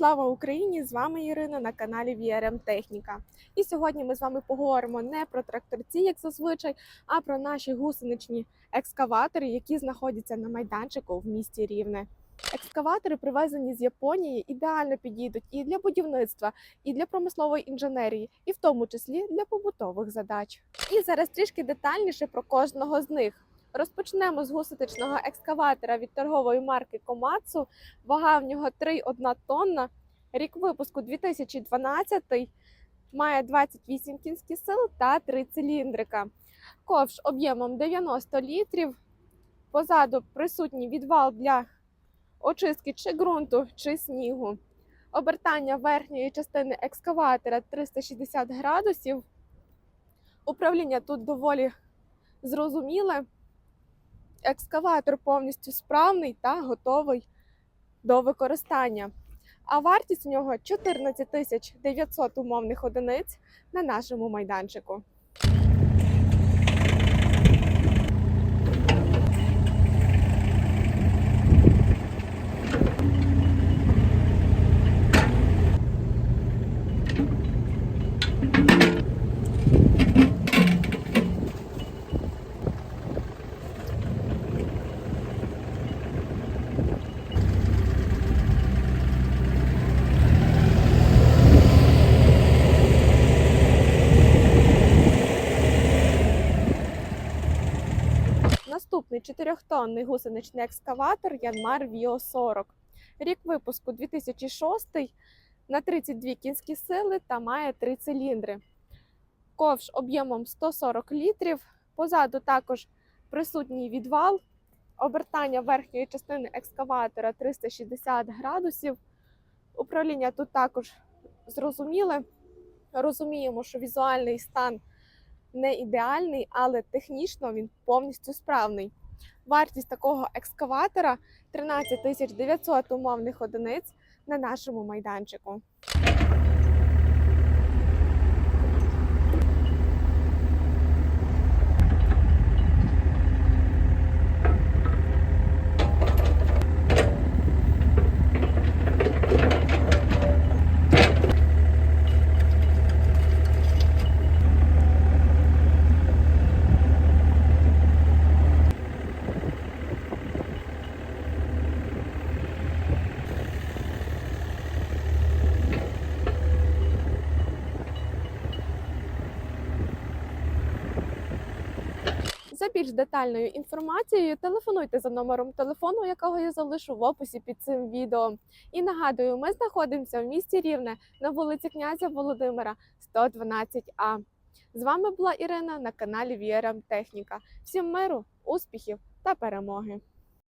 Слава Україні! З вами Ірина на каналі VRM Техніка. І сьогодні ми з вами поговоримо не про тракторці, як зазвичай, а про наші гусеничні екскаватори, які знаходяться на майданчику в місті Рівне. Екскаватори, привезені з Японії, ідеально підійдуть і для будівництва, і для промислової інженерії, і в тому числі для побутових задач. І зараз трішки детальніше про кожного з них. Розпочнемо з гусеничного екскаватора від торгової марки Komatsu. Вага в нього 3,1 тонна. Рік випуску 2012. Має 28 кінських сил та 3 циліндрика. Ковш об'ємом 90 літрів. Позаду присутній відвал для очистки чи ґрунту, чи снігу. Обертання верхньої частини екскаватора 360 градусів. Управління тут доволі зрозуміле. Екскаватор повністю справний та готовий до використання. А вартість у нього 14 тисяч 900 умовних одиниць на нашому майданчику. Наступний чотирьохтонний гусеничний екскаватор Янмар Віо 40. Рік випуску 2006 на 32 кінські сили та має 3 циліндри. Ковш об'ємом 140 літрів. Позаду також присутній відвал. Обертання верхньої частини екскаватора 360 градусів. Управління тут також зрозуміле. Розуміємо, що візуальний стан не ідеальний, але технічно він повністю справний. Вартість такого екскаватора 13 тисяч 900 умовних одиниць на нашому майданчику. За більш детальною інформацією телефонуйте за номером телефону, якого я залишу в описі під цим відео. І нагадую, ми знаходимося в місті Рівне на вулиці князя Володимира, 112А. З вами була Ірина на каналі VRM Техніка. Всім миру, успіхів та перемоги!